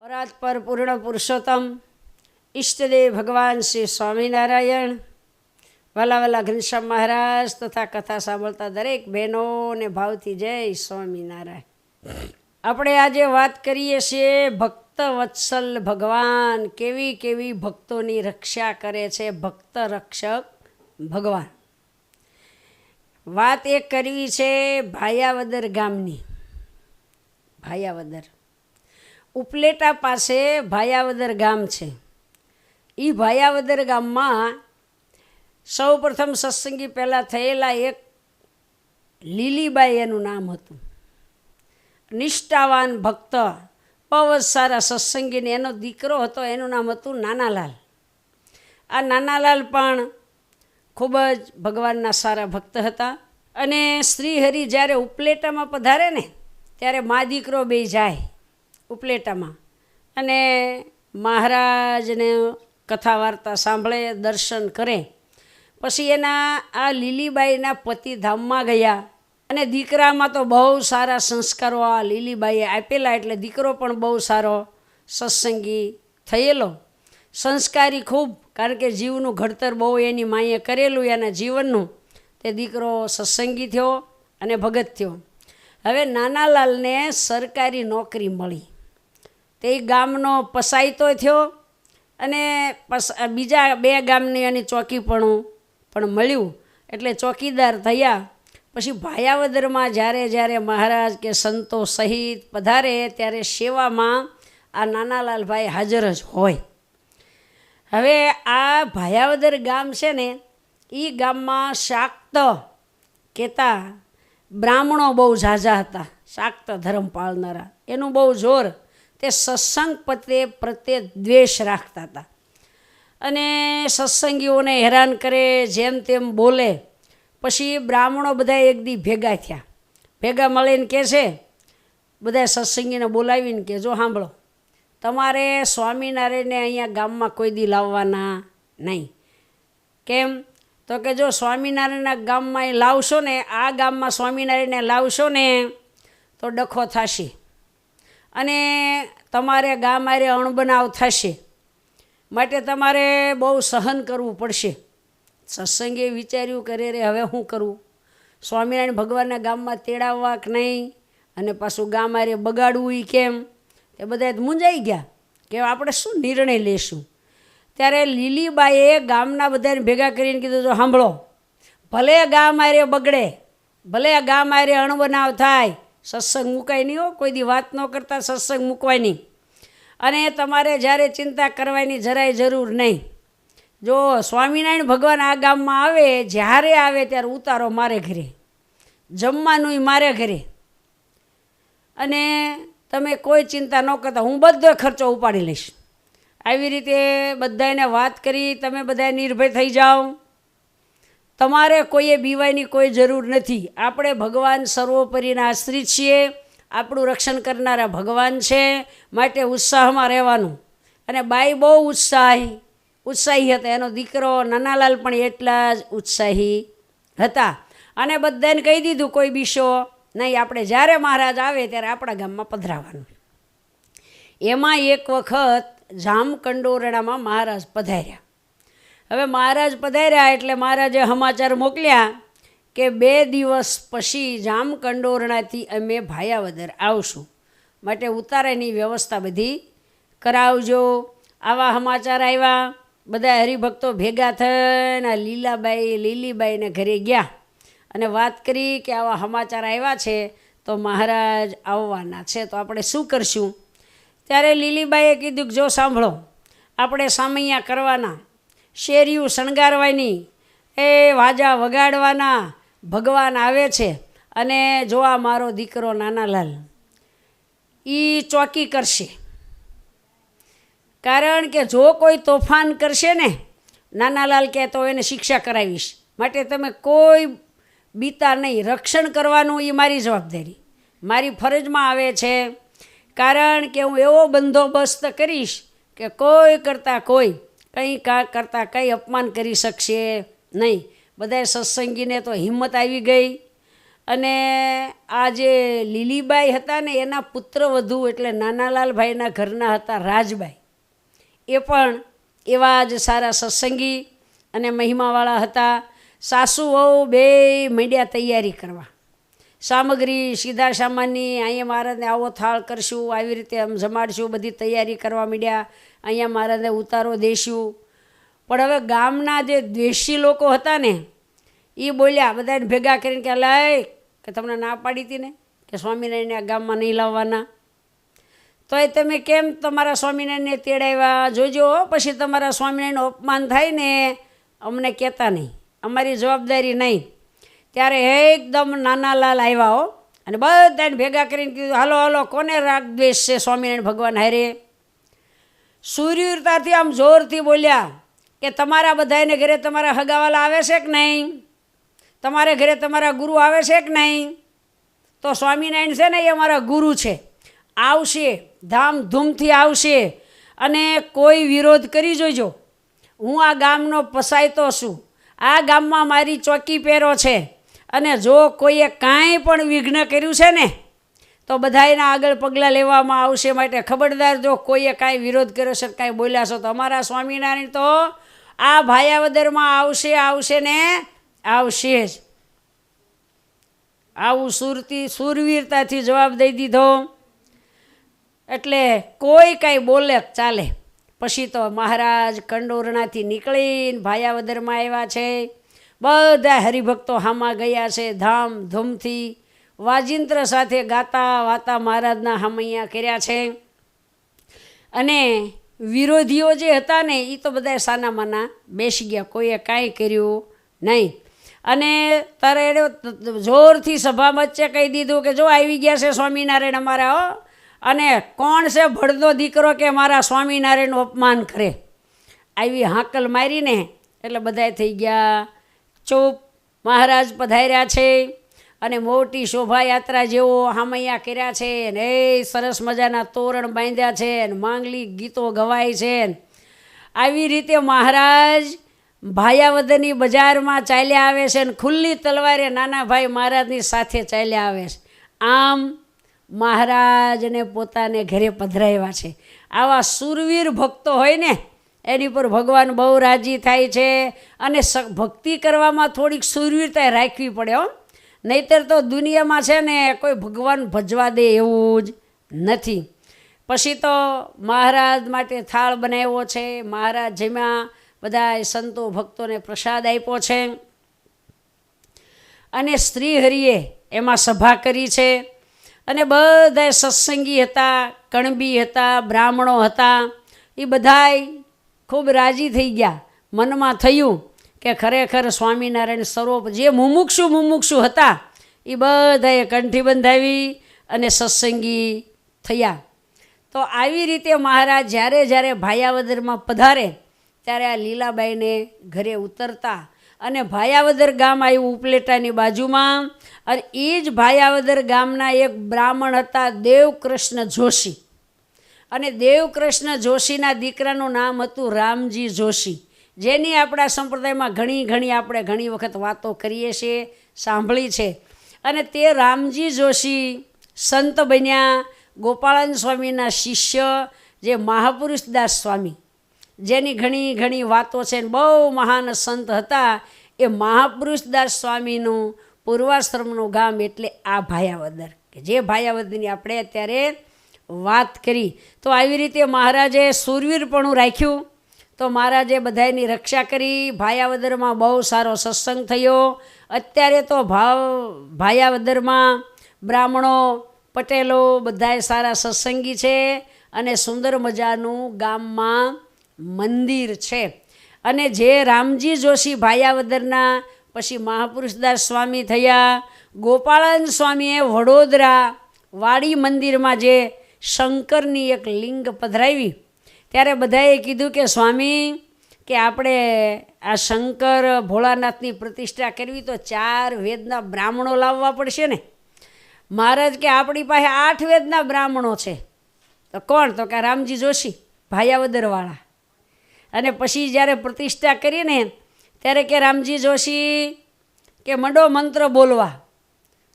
પરાત્પર પૂર્ણ પુરુષોત્તમ. ઈષ્ટદેવ ભગવાન શ્રી સ્વામિનારાયણ. વાલા વાલા ઘનશ્યામ મહારાજ તથા કથા સાંભળતા દરેક બહેનોને ભાવથી જય સ્વામિનારાયણ. આપણે આજે વાત કરીએ છીએ ભક્ત વત્સલ ભગવાન કેવી કેવી ભક્તોની રક્ષા કરે છે ભક્ત રક્ષક ભગવાન. વાત એ કરવી છે ભાયાવદર ગામની. ભાયાવદર. ઉપલેટા પાસે ભાયાવદર ગામ છે. એ ભાયાવદર ગામમાં સૌ પ્રથમ સત્સંગી પહેલાં થયેલા એક લીલીબાઈ એનું નામ હતું. નિષ્ઠાવાન ભક્ત પવજ સારા સત્સંગીને એનો દીકરો હતો, એનું નામ હતું નાનાલાલ. આ નાનાલાલ પણ ખૂબ જ ભગવાનના સારા ભક્ત હતા અને શ્રીહરિ જ્યારે ઉપલેટામાં પધારે ને, ત્યારે મા દીકરો બે જાય. ઉપલેટામાં. અને મહારાજને કથા વાર્તા સાંભળે, દર્શન કરે. પછી એના આ લીલીબાઈના પતિધામમાં ગયા. અને દીકરામાં તો બહુ સારા સંસ્કારો આ લીલીબાઈએ આપેલા, એટલે દીકરો પણ બહુ સારો સત્સંગી થયેલો. સંસ્કારી ખૂબ, કારણ કે જીવનું ઘડતર બહુ એની માએ કરેલું એના જીવનનું. તે દીકરો સત્સંગી થયો અને ભગત થયો. હવે નાનાલાલને સરકારી નોકરી મળી. તે ગામનો પસાયતો થયો અને બીજા બે ગામની એની ચોકીપણું પણ મળ્યું. એટલે ચોકીદાર થયા. પછી ભાયાવદરમાં જ્યારે જ્યારે મહારાજ કે સંતો સહિત પધારે ત્યારે સેવામાં આ નાનાલાલભાઈ હાજર જ હોય. હવે આ ભાયાવદર ગામ છે ને એ ગામમાં શાક્ત કહેતા બ્રાહ્મણો બહુ ઝાઝા હતા. શાક્ત ધર્મ પાળનારા એનું બહુ જોર તે સત્સંગ પ્રત્યે પ્રત્યે દ્વેષ રાખતા હતા. અને સત્સંગીઓને હેરાન કરે, જેમ તેમ બોલે. પછી બ્રાહ્મણો બધા એક દી ભેગા થયા. ભેગા મળીને કહે છે બધા સત્સંગીને બોલાવીને કે જો સાંભળો. તમારે સ્વામિનારાયણને અહીંયા ગામમાં કોઈ દી લાવવાના નહીં. કેમ? તો કે જો સ્વામિનારાયણના ગામમાં એ લાવશો ને, આ ગામમાં સ્વામિનારાયણને લાવશો ને, તો ડખો થશે. અને તમારે ગા મારે અણબનાવ થશે. માટે તમારે બહુ સહન કરવું પડશે. સત્સંગે વિચાર્યું કરે રે હવે શું કરવું સ્વામિનારાયણ ભગવાનના ગામમાં તેડાવવા કે નહીં? અને પાછું ગામ આરે બગાડવું એ કેમ? એ બધા મૂંઝાઈ ગયા કે આપણે શું નિર્ણય લેશું? ત્યારે લીલીબાઈએ ગામના બધાને ભેગા કરીને કીધું, જો સાંભળો, ભલે ગામ આરે બગડે, ભલે ગામ આરે અણબનાવ થાય સત્સંગ મૂકાય નહીં હો, કોઈ દી વાત ન કરતા સત્સંગ મૂકવાય નહીં. અને તમારે જ્યારે ચિંતા કરવાની જરાય જરૂર નહીં. જો સ્વામિનારાયણ ભગવાન આ ગામમાં આવે, જ્યારે આવે ત્યારે ઉતારો મારે ઘરે. જમવાનું મારે ઘરે. અને તમે કોઈ ચિંતા ન કરતા, હું બધો ખર્ચો ઉપાડી લઈશ. આવી રીતે બધાને વાત કરી, તમે બધા નિર્ભય થઈ જાઓ. તમારે કોઈએ બીવાયની કોઈ જરૂર નથી. આપણે ભગવાન સર્વોપરીના આશ્રિત છીએ. આપણું રક્ષણ કરનારા ભગવાન છે. માટે ઉત્સાહમાં રહેવાનું. અને બાઈ બહુ ઉત્સાહી. ઉત્સાહી હતા. એનો દીકરો નાનાલાલ પણ એટલા જ ઉત્સાહી હતા. અને બધાને કહી દીધું, કોઈ બીશો નહીં. આપણે જ્યારે મહારાજ આવે ત્યારે આપણા ગામમાં પધરાવાનું. એમાં એક વખત જામકંડોરણામાં મહારાજ પધાર્યા. હવે મહારાજ પધાર્યા એટલે મહારાજે સમાચાર મોકલ્યા કે બે દિવસ પછી જામકંડોરણાથી અમે ભાયાવદર આવશું. માટે ઉતારાની વ્યવસ્થા બધી કરાવજો. આવા સમાચાર આવ્યા. બધા હરિભક્તો ભેગા થઈને લીલાબાઈ, લીલીબાઈને ઘરે ગયા. અને વાત કરી કે આવા સમાચાર આવ્યા છે તો મહારાજ આવવાના છે. તો આપણે શું કરશું? ત્યારે લીલીબાઈએ કીધું કે જો સાંભળો, આપણે સામૈયા કરવાના. શેરીયું શણગારવાની, એ વાજા વગાડવાના ભગવાન આવે છે. અને જો આ મારો દીકરો નાનાલાલ એ ચોકી કરશે. કારણ કે જો કોઈ તોફાન કરશે ને, નાનાલાલ કહે તો એને શિક્ષા કરાવીશ. માટે તમે કોઈ બીતા નહીં, રક્ષણ કરવાનું એ મારી જવાબદારી. મારી ફરજમાં આવે છે. કારણ કે હું એવો બંદોબસ્ત કરીશ કે કોઈ કરતાં કોઈ કંઈ કા, કરતાં કંઈ અપમાન કરી શકશે? નહીં. બધાય સત્સંગીને તો હિંમત આવી ગઈ. અને આ જે લીલીબાઈ હતા ને, એના પુત્ર વધુ એટલે નાનાલાલભાઈના ઘરના હતા રાજબાઈ. એ પણ એવા જ સારા સત્સંગી અને મહિમાવાળા હતા. સાસુ વહુ બે મંડ્યા તૈયારી કરવા. સામગ્રી, સીધા સામાનની, અહીંયા મહારાજને આવો થાળ કરશું, આવી રીતે આમ જમાડશું, બધી તૈયારી કરવા માંડ્યા. અહીંયા મહારાજને ઉતારો દેશું. પણ હવે ગામના જે દ્વેષી લોકો હતા ને એ બોલ્યા બધાને ભેગા કરીને કે લાય કે તમને ના પાડી હતી ને, કે સ્વામિનારાયણને આ ગામમાં નહીં લાવવાના? તોય તમે કેમ તમારા સ્વામિનારાયણને તેડાવ્યા? જોજો, પછી તમારા સ્વામિનારાયણનું અપમાન થાય ને, અમને કહેતા નહીં. અમારી જવાબદારી નહીં. ત્યારે એકદમ નાના લાલ આવ્યા હો. અને બધાને ભેગા કરીને કીધું, હાલો હાલો, કોને રાગ દ્વેષ છે સ્વામિનારાયણ ભગવાન હારે? સૂર્યતાથી આમ જોરથી બોલ્યા કે, તમારા બધાને ઘરે તમારા હગાવાલા આવે છે કે નહીં? તમારે ઘરે તમારા ગુરુ આવે છે કે નહીં? તો સ્વામિનારાયણ છે ને, એ અમારા ગુરુ છે. આવશે, ધામધૂમથી આવશે. અને કોઈ વિરોધ કરી જોજો. હું આ ગામનો પસાયતો છું. આ ગામમાં મારી ચોકી પહેરો છે. અને જો કોઈએ કાંઈ પણ વિઘ્ન કર્યું છે ને, તો બધાયના આગળ પગલાં લેવામાં આવશે માટે ખબરદાર જો કોઈએ કાંઈ વિરોધ કર્યો છે કાંઈ બોલ્યા છો, તો અમારા સ્વામિનારાયણ તો આ ભાયાવદરમાં આવશે આવશે ને, આવશે જ. આવું સુરતી, સુરવીરતાથી જવાબ દઈ દીધો. એટલે કોઈ કાંઈ બોલે ચાલે. પછી તો મહારાજ કંડોરણાથી નીકળીને ભાયાવદરમાં આવ્યા છે. બધા હરિભક્તો હામાં ગયા છે, ધામ ધૂમથી. વાજિંત્ર સાથે ગાતા વાતા મહારાજના હામૈયા કર્યા છે. અને વિરોધીઓ જે હતા ને એ તો બધા સાનામાના બેસી ગયા, કોઈએ કાંઈ કર્યું નહીં. અને તારે એણે જોરથી સભા વચ્ચે કહી દીધું કે જો આવી ગયા છે સ્વામિનારાયણ અમારા, હો. અને કોણ છે ભળદો દીકરો કે મારા સ્વામિનારાયણનું અપમાન કરે? આવી હાંકલ મારીને એટલે બધાય થઈ ગયા. ચૂપ મહારાજ પધાર્યા છે અને મોટી શોભાયાત્રા જેવો હામૈયા કર્યા છે ને એ સરસ મજાના તોરણ બાંધ્યા છે ને માંગલી ગીતો ગવાય છે. આવી રીતે મહારાજ ભાયાવદની બજારમાં ચાલ્યા આવે છે ને ખુલ્લી તલવારે નાના ભાઈ મહારાજની સાથે ચાલ્યા આવે છે. આમ મહારાજને પોતાને ઘરે પધરાવ્યા છે. આવા સુરવીર ભક્તો હોય ને એની પર ભગવાન બહુ રાજી થાય છે અને ભક્તિ કરવામાં થોડીક સુરવીરતા રાખવી પડે, હો. નહીતર તો દુનિયામાં છે ને કોઈ ભગવાન ભજવા દે એવું જ નથી. પછી તો મહારાજ માટે થાળ બનાવ્યો છે, મહારાજ જેમાં બધા સંતો ભક્તોને પ્રસાદ આપ્યો છે. અને સ્ત્રી હરિએ એમાં સભા કરી છે. અને બધા સત્સંગી હતા, કણબી હતા, બ્રાહ્મણો હતા, એ બધાય ખૂબ રાજી થઈ ગયા. મનમાં થયું કે ખરેખર સ્વામિનારાયણ સ્વરૂપ જે મુમુક્ષુ મુમુક્ષુ હતા એ બધાએ કંઠી બંધાવી અને સત્સંગી થયા. તો આવી રીતે મહારાજ જ્યારે જ્યારે ભાયાવદરમાં પધારે, ત્યારે આ લીલાબાઈને ઘરે ઉતરતા અને ભાયાવદર ગામ આવ્યું ઉપલેટાની બાજુમાં અને એ જ ભાયાવદર ગામના એક બ્રાહ્મણ હતા દેવકૃષ્ણ જોશી. અને દેવકૃષ્ણ જોશીના દીકરાનું નામ હતું રામજી જોશી. જેની આપણા સંપ્રદાયમાં ઘણી ઘણી આપણે ઘણી વખત વાતો કરીએ છીએ, સાંભળી છે. અને તે રામજી જોશી સંત બન્યા ગોપાળન સ્વામીના શિષ્ય, જે મહાપુરુષદાસ સ્વામી. જેની ઘણી ઘણી વાતો છે બહુ મહાન સંત હતા, એ મહાપુરુષદાસ સ્વામીનું પૂર્વાશ્રમનું ગામ એટલે આ ભાયાવદર. કે જે ભાયાવદરની આપણે અત્યારે વાત કરી. તો આવી રીતે મહારાજે સુરવીરપણું રાખ્યું. તો મહારાજે બધાની રક્ષા કરી. ભાયાવદરમાં બહુ સારો સત્સંગ થયો. અત્યારે તો ભાવ, ભાયાવદરમાં બ્રાહ્મણો, પટેલો બધાય સારા સત્સંગી છે અને સુંદર મજાનું ગામમાં મંદિર છે. અને જે રામજી જોશી ભાયાવદરના, પછી મહાપુરુષદાસ સ્વામી થયા, ગોપાળન સ્વામીએ વડોદરા વાડી મંદિરમાં જે શંકરની એક લિંગ પધરાવી. ત્યારે બધાએ કીધું કે, સ્વામી, કે આપણે આ શંકર ભોળાનાથની પ્રતિષ્ઠા કરવી તો ચાર વેદના બ્રાહ્મણો લાવવા પડશે ને. મહારાજ કે, આપણી પાસે આઠ વેદના બ્રાહ્મણો છે. તો કોણ? તો કે રામજી જોશી, ભાયાવદરવાળા. અને પછી જ્યારે પ્રતિષ્ઠા કરીને ત્યારે કે રામજી જોશી, કે મંડો મંત્ર બોલવા.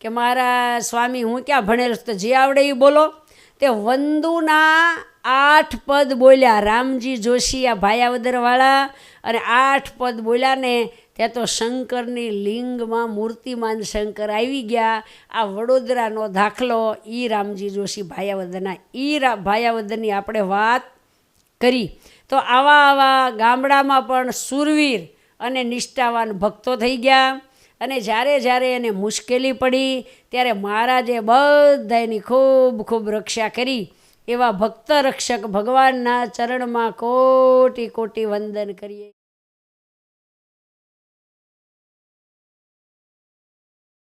કે મારા સ્વામી, હું ક્યાં ભણેલો તો જે આવડે એ બોલો. તે વંદુના આઠ પદ બોલ્યા. રામજી જોશી આ ભાયાવદરવાળા અને આઠ પદ બોલ્યા ને ત્યાં તો શંકરની લિંગમાં મૂર્તિમાન શંકર આવી ગયા. આ વડોદરાનો દાખલો ઈ રામજી જોશી ભાયાવદરના. ઈ ભાયાવદરની આપણે વાત કરી. તો આવા આવા ગામડામાં પણ સુરવીર અને નિષ્ઠાવાન ભક્તો થઈ ગયા. અને જ્યારે જ્યારે એને મુશ્કેલી પડી, ત્યારે મહારાજે બધા એની ખૂબ ખૂબ રક્ષા કરી. એવા ભક્ત રક્ષક ભગવાનના ચરણમાં કોટી કોટી વંદન કરીએ.